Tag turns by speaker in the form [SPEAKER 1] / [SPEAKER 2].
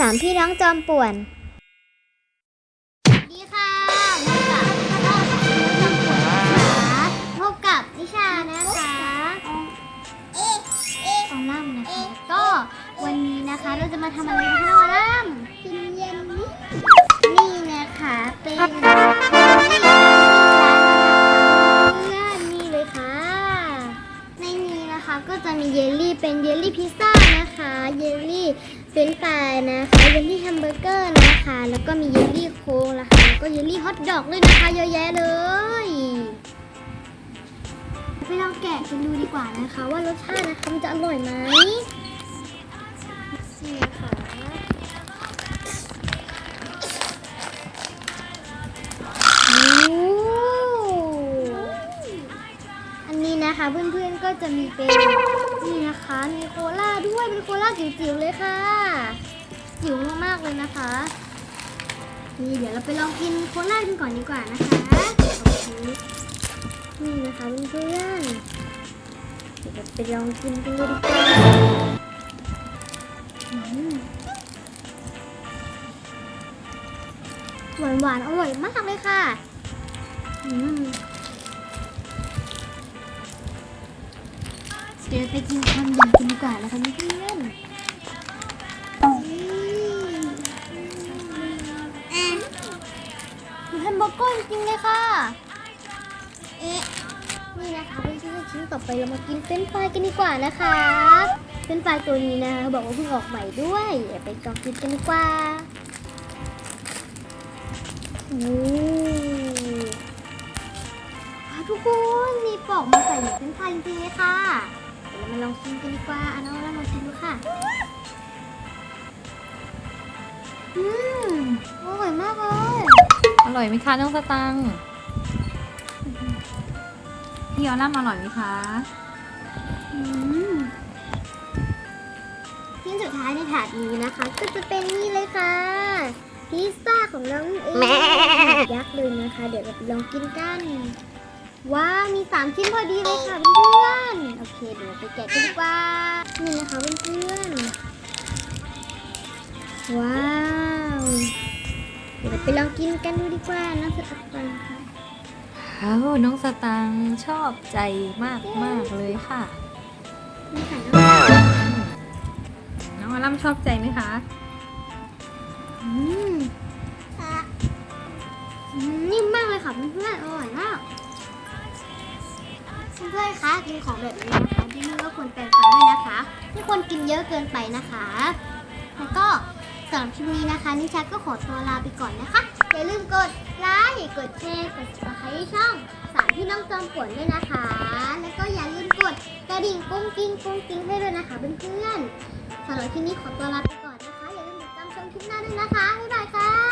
[SPEAKER 1] สามพี่น้องจอมป่วน
[SPEAKER 2] สวัสดีค่ะพบกับช่องน้องจำปวดนะคะพบกับนิชานะคะออลัมนะคะ ก็วันนี้นะคะเราจะมาทำอะไรคะน้องออลัมกินเย็นนี้นี่นะคะเป็นเพื่อนนี่เลยค่ะ ในนี้นะคะก็จะมีเยลลี่เป็นเยลลี่พิซซ่านะคะ เยลลี่ เฟรนฟรายนะคะเยลลี่แฮมเบอร์เกอร์นะคะ แล้วก็มีเยลลี่โค้งนะคะแล้วก็เยลลี่ฮอทดอกด้วยนะคะเยอะแยะเลยไปลองแกะกันดูดีกว่านะคะ ว่ารสชาตินะคะมันจะอร่อยไหมนี่ค่ะโอ้อันนี้นะคะเพื่อนๆก็จะมีเป็น มีโคลาด้วย เป็นโคลาจิ๋วๆเลยค่ะ จิ๋วมากๆเลยนะคะ นี่เดี๋ยวเราไปลองกินโคลากันก่อนดีกว่านะคะนี่นะคะเพื่อนๆเดี๋ยวไปลองกินกันเลยดีกว่าหวานหวานอร่อยมากเลยค่ะ เดี๋ยวไปกินคำใหญ่กันดีกว่านะคะเพื่อนอืมดูแฮมเบอร์เกอร์จริงเลยค่ะ เอ๊ะ นี่นะคะเพื่อนๆชิ้นต่อไปเรามากินเฟรนฟรายกันดีกว่านะคะเฟรนฟรายตัวนี้นะคะเขาบอกว่าเพิ่งออกใหม่ด้วยไปลองกินกันดีกว่าโอ้ว้าวทุกคนมีปอกมาใส่เหมือนเฟรนฟรายจริงๆเลยค่ะ เดี๋ยวเรามาลองกินกันดีกว่าเอาน้องเรามาชิมดูค่ะ อืมอร่อยมากเลย
[SPEAKER 3] อร่อยไหมคะน้องสตังค์พี่ออล่ามอร่อยไหมคะ
[SPEAKER 2] อืมชิ้นสุดท้ายในถาดนี้นะคะ ก็จะเป็นนี่เลยค่ะ พิซซ่าของน้องเองถาดยักษ์เลยนะคะ เดี๋ยวเราไปลองกินกัน ว้าวมีสามชิ้นพอดีเลยค่ะเพื่อนๆโอเคเดี๋ยวเราไปแกะกันดีกว่า นี่นะคะเพื่อนๆว้าว เดี๋ยวเราไปลองกินกันดูดีกว่านะสุดท้ายค่ะ
[SPEAKER 3] เอ้าน้องสตังค์ชอบใจมากมากๆเลยค่ะ
[SPEAKER 2] นี่ค่ะ
[SPEAKER 3] น้องออล่ามชอบใจไหมคะ
[SPEAKER 2] อืมอืมนิ่มมากเลยค่ะเพื่อนๆอร่อยมาก เพื่อนๆคะกินของแบบนี้นะคะที่นี่ก็ควรแปรงฟันด้วยนะคะไม่ควรกินเยอะเกินไปนะคะ แล้วก็สำหรับคลิปนี้นะคะ นิชาก็ขอตัวลาไปก่อนนะคะอย่าลืมกดไลค์กดแชร์กด subscribe ช่องสามพี่น้องจอมป่วนด้วยนะคะ แล้วก็อย่าลืมกดกระดิ่งกุ้งกิ้งกุ้งกิ้งให้ด้วยนะคะเพื่อนๆสำหรับคลิปนี้ขอตัวลาไปก่อนนะคะอย่าลืมติดตามชมคลิปหน้าด้วยนะคะบ๊ายบายค่ะ